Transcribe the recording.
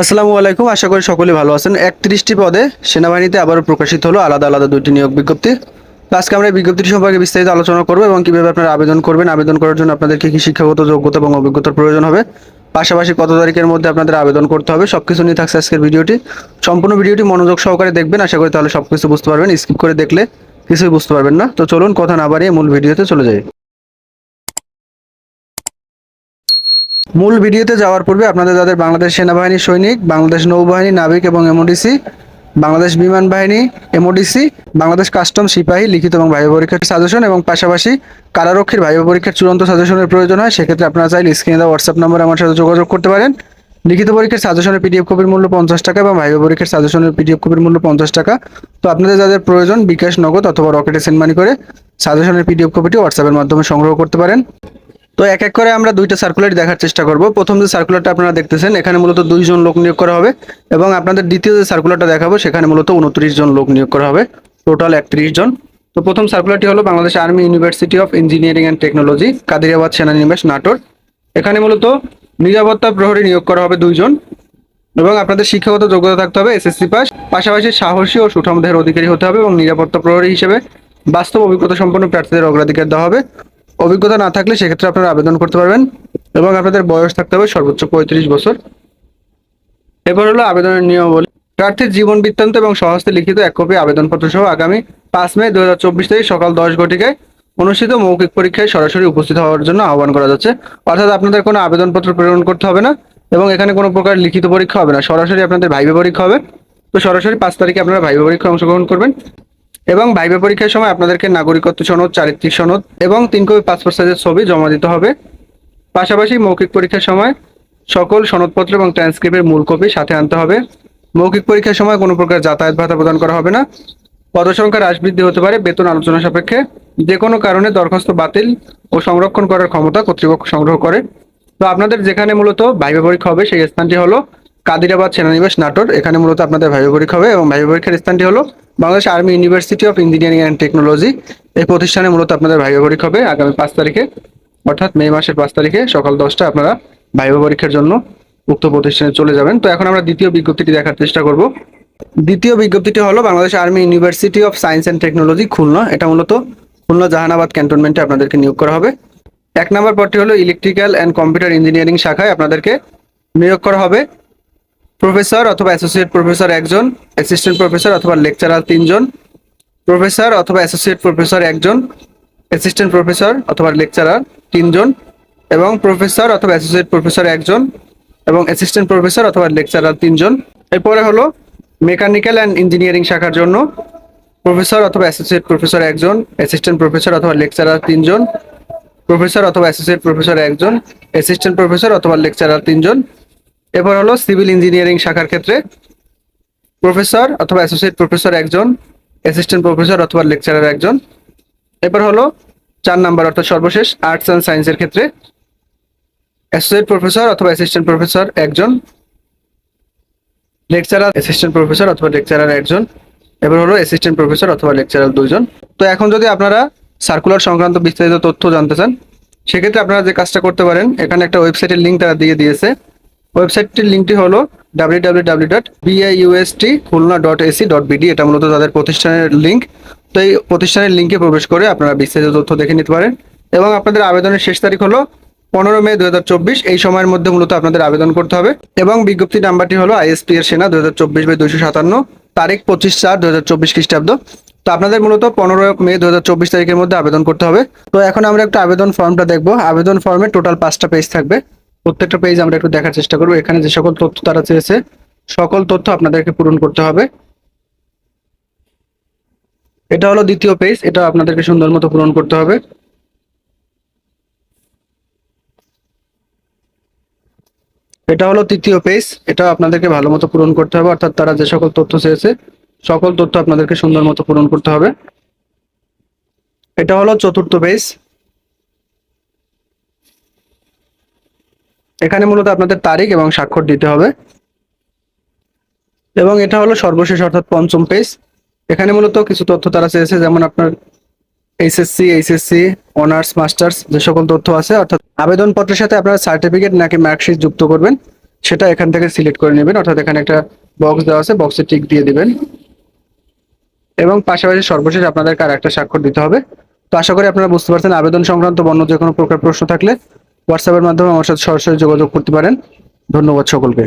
আসসালামু আলাইকুম, আশা করি সকলে ভালো আছেন। একত্রিশটি পদে সেনাবাহিনীতে আবারও প্রকাশিত হলো আলাদা আলাদা দুটি নিয়োগ বিজ্ঞপ্তি। আজকে আমরা এই সম্পর্কে বিস্তারিত আলোচনা করব এবং কীভাবে আপনারা আবেদন করবেন, আবেদন করার জন্য আপনাদের কী কী শিক্ষাগত যোগ্যতা এবং অভিজ্ঞতার প্রয়োজন হবে, পাশাপাশি কত তারিখের মধ্যে আপনাদের আবেদন করতে হবে সব কিছু নিয়ে থাকছে আজকের ভিডিওটি। সম্পূর্ণ ভিডিওটি মনোযোগ সহকারে দেখবেন, আশা করি তাহলে সব কিছু বুঝতে পারবেন, স্কিপ করে দেখলে কিছুই বুঝতে পারবেন না। তো চলুন, কথা না বাড়িয়ে মূল ভিডিওতে চলে যাই। মূল ভিডিওতে যাওয়ার পূর্বে আপনাদের যাদের বাংলাদেশ সেনাবাহিনী সৈনিক, বাংলাদেশ নৌবাহিনী, নাবিক এবং এমওডিসি বাংলাদেশ বিমান বাহিনী এমওডিসি বাংলাদেশ কাস্টম সিপাহী, লিখিত এবং ভাইবা পরীক্ষার সাজেশন এবং পাশাপাশি কারারক্ষীর ভাইবা পরীক্ষার চূড়ান্ত সাজেশনের প্রয়োজন হয়, সেক্ষেত্রে আপনারা চাইলে স্ক্রিনে দেওয়া হোয়াটসঅ্যাপ নম্বরে আমার সাথে যোগাযোগ করতে পারেন। লিখিত পরীক্ষার সাজেশনের পিডিএফ কপির মূল্য পঞ্চাশ টাকা এবং ভাইবা পরীক্ষার সাজেশনের পিডিএফ কপির মূল্য পঞ্চাশ টাকা। তো আপনাদের যাদের প্রয়োজন বিকাশ নগদ অথবা রকেটে সেন্ড মানি করে, সাজেশনের পিডিএফ কপিটি হোয়াটসঅ্যাপের মাধ্যমে সংগ্রহ করতে পারেন। তো এক এক করে আমরা দুইটা সার্কুলার দেখার চেষ্টা করব। প্রথম যে সার্কুলারটা আপনারা দেখতেছেন, এখানে মূলত দুইজন লোক নিয়োগ করা হবে এবং আপনাদের দ্বিতীয় যে সার্কুলারটা দেখাবো, সেখানে মূলত উনত্রিশ জন লোক নিয়োগ করা হবে। টোটাল একত্রিশ জন। তো প্রথম সার্কুলারটি হলো Bangladesh army university of engineering and technology Kadirabad সেনানিবাস Natore. এখানে মূলত নিরাপত্তা প্রহরী নিয়োগ করা হবে দুইজন এবং আপনাদের শিক্ষাগত যোগ্যতা থাকতে হবে এসএসসি পাস পাশাপাশি সাহসী ও সুঠাম দেহের অধিকারী হতে হবে এবং নিরাপত্তা প্রহরী হিসেবে বাস্তব অভিজ্ঞতা সম্পন্ন প্রার্থীদের অগ্রাধিকার দেওয়া হবে। অভিজ্ঞতা না থাকলে সেক্ষেত্রে আপনারা আবেদন করতে পারবেন এবং আপনাদের বয়স থাকতে হবে সর্বোচ্চ পঁয়ত্রিশ বছর। এরপর হলো আবেদনের নিয়মাবলী। প্রার্থীর জীবন বৃত্তান্ত এবং সহস্তে লিখিত এক কপি আবেদনপত্র সহ আগামী পাঁচ মে দু হাজার চব্বিশ তারিখ সকাল দশ ঘটিকায় অনুষ্ঠিত মৌখিক পরীক্ষায় সরাসরি উপস্থিত হওয়ার জন্য আহ্বান করা যাচ্ছে। অর্থাৎ আপনাদের কোনো আবেদনপত্র প্রেরণ করতে হবে না এবং এখানে কোনো প্রকার লিখিত পরীক্ষা হবে না। সরাসরি আপনাদের ভাইবে পরীক্ষা হবে। তো সরাসরি পাঁচ তারিখে আপনারা ভাইবে পরীক্ষায় অংশগ্রহণ করবেন। এবং ভাইবে পরীক্ষার সময় আপনাদেরকে নাগরিকত্ব সনদ, চারিত্রিক সনদ এবং তিন কপি পাসপোর্ট সাইজের ছবি জমা দিতে হবে। পাশাপাশি মৌখিক পরীক্ষার সময় সকল সনদপত্র এবং ট্রান্সক্রিপ্টের মূল কপি সাথে আনতে হবে। মৌখিক পরীক্ষার সময় কোনো প্রকার যাতায়াত ভাতা প্রদান করা হবে না। পদসংখ্যা হ্রাস বৃদ্ধি হতে পারে বেতন আলোচনা সাপেক্ষে। যে কোনো কারণে দরখাস্ত বাতিল ও সংরক্ষণ করার ক্ষমতা কর্তৃপক্ষ সংগ্রহ করে। তো আপনাদের যেখানে মূলত ভাইবে পরীক্ষা হবে সেই স্থানটি হলো কাদিরাবাদ সেনানিবাস নাটোর। এখানে মূলত আপনাদের ভাইবে পরীক্ষা হবে এবং ভাইবে পরীক্ষার স্থানটি হলো Bangladesh army university of engineering and technology এই প্রতিষ্ঠানে মূলত আপনাদের ভাইবে পরীক্ষা হবে আগামী পাঁচ তারিখে। অর্থাৎ মে মাসের পাঁচ তারিখে সকাল দশটা আপনারা ভাইবা পরীক্ষার জন্য উক্ত প্রতিষ্ঠানে চলে যাবেন। তো এখন আমরা দ্বিতীয় বিজ্ঞপ্তিটি দেখার চেষ্টা করব। দ্বিতীয় বিজ্ঞপ্তিটি হলো Bangladesh army university of science and technology Khulna. এটা মূলত খুলনা জাহানাবাদ ক্যান্টনমেন্টে আপনাদেরকে নিয়োগ করা হবে। এক নম্বর পদটি হলো ইলেকট্রিক্যাল অ্যান্ড কম্পিউটার ইঞ্জিনিয়ারিং শাখায় আপনাদেরকে নিয়োগ করা হবে। প্রফেসর অথবা অ্যাসোসিয়েট প্রফেসর একজন অ্যাসিস্ট্যান্ট প্রফেসর অথবা লেকচারার তিনজন প্রফেসর অথবা অ্যাসোসিয়েট প্রফেসর একজন অ্যাসিস্ট্যান্ট প্রফেসর অথবা লেকচারার তিনজন, এবং প্রফেসর অথবা অ্যাসোসিয়েট প্রফেসর একজন, এবং অ্যাসিস্ট্যান্ট প্রফেসর অথবা লেকচারার তিনজন। এরপরে হলো মেকানিক্যাল অ্যান্ড ইঞ্জিনিয়ারিং শাখার জন্য প্রফেসর অথবা অ্যাসোসিয়েট প্রফেসর একজন অ্যাসিস্ট্যান্ট প্রফেসর অথবা লেকচারার তিনজন প্রফেসর অথবা অ্যাসোসিয়েট প্রফেসর একজন অ্যাসিস্ট্যান্ট প্রফেসর অথবা লেকচারার তিনজন। এরপর হলো সিভিল ইঞ্জিনিয়ারিং শাখার ক্ষেত্রে প্রফেসর অথবা অ্যাসোসিয়েট প্রফেসর একজন অ্যাসিস্ট্যান্ট প্রফেসর অথবা লেকচারার একজন। এরপর হলো চার নাম্বার অর্থাৎ সর্বশেষ আর্টস অ্যান্ড সায়েন্সের ক্ষেত্রে অ্যাসোসিয়েট প্রফেসর অথবা অ্যাসিস্ট্যান্ট প্রফেসর একজন লেকচারার অ্যাসিস্ট্যান্ট প্রফেসর অথবা লেকচারার একজন, এবার হলো অ্যাসিস্ট্যান্ট প্রফেসর অথবা লেকচারার দুজন। তো এখন যদি আপনারা সার্কুলার সংক্রান্ত বিস্তারিত তথ্য জানতে চান, সেক্ষেত্রে আপনারা যে কাজটা করতে পারেন, এখানে একটা ওয়েবসাইটের লিঙ্ক তারা দিয়ে দিয়েছে। ওয়েবসাইটটির লিঙ্কটি হলো W W W dot BIUST Khulna dot AC dot এটা মূলত তাদের প্রতিষ্ঠানের লিঙ্ক। তো এই প্রতিষ্ঠানের লিঙ্কে প্রবেশ করে আপনারা বিস্তারিত তথ্য দেখে নিতে পারেন। এবং আপনাদের আবেদনের শেষ তারিখ হলো পনেরো মে দুহাজার চব্বিশ, এই সময়ের মধ্যে মূলত আপনাদের আবেদন করতে হবে। এবং বিজ্ঞপ্তি নাম্বারটি হলো আইএসপি এর সেনা দু হাজার চব্বিশ বাই দুইশো সাতান্ন, তারিখ পঁচিশ চার দু হাজার চব্বিশ খ্রিস্টাব্দ। তো আপনাদের মূলত পনেরো মে দু হাজার চব্বিশ তারিখের মধ্যে আবেদন করতে হবে। তো এখন আমরা একটা আবেদন ফর্মটা দেখব। আবেদন ফর্মে টোটাল পাঁচটা পেজ থাকবে। প্রত্যেকটা পেজ আমরা একটু দেখার চেষ্টা করব। এখানে যে সকল তথ্য তারা চেয়েছে, সকল তথ্য আপনাদেরকে পূরণ করতে হবে। এটা হলো দ্বিতীয় পেজ এটা আপনাদেরকে সুন্দর মতো পূরণ করতে হবে। এটা হলো তৃতীয় পেজ এটা আপনাদেরকে ভালো মতো পূরণ করতে হবে, অর্থাৎ তারা যে সকল তথ্য চেয়েছে, সকল তথ্য আপনাদেরকে সুন্দর মতো পূরণ করতে হবে। এটা হলো চতুর্থ পেজ এখানে মূলত আপনাদের তারিখ এবং স্বাক্ষর দিতে হবে। এবং এটা হলো সর্বশেষ অর্থাৎ পঞ্চম পেজ। এখানে মূলত কিছু তথ্য তারা চেয়েছে, যেমন আপনার এইচএসসি এইচএসসি অনার্স মাস্টার্স যে সকল তথ্য আছে, অর্থাৎ আবেদনপত্রের সাথে আপনারা সার্টিফিকেট নাকি মার্কশিট যুক্ত করবেন, সেটা এখান থেকে সিলেক্ট করে নেবেন। অর্থাৎ এখানে একটা বক্স দেওয়া আছে বক্সে টিক দিয়ে দিবেন। এবং পাশাপাশি সর্বশেষ আপনাদের কার একটা স্বাক্ষর দিতে হবে। তো আশা করি আপনারা বুঝতে পারছেন, আবেদন সংক্রান্ত অন্য যে কোনো প্রকার প্রশ্ন থাকলে হোয়াটসঅ্যাপের মাধ্যমে আমার সাথে সরাসরি যোগাযোগ করতে পারেন। ধন্যবাদ সকলকে।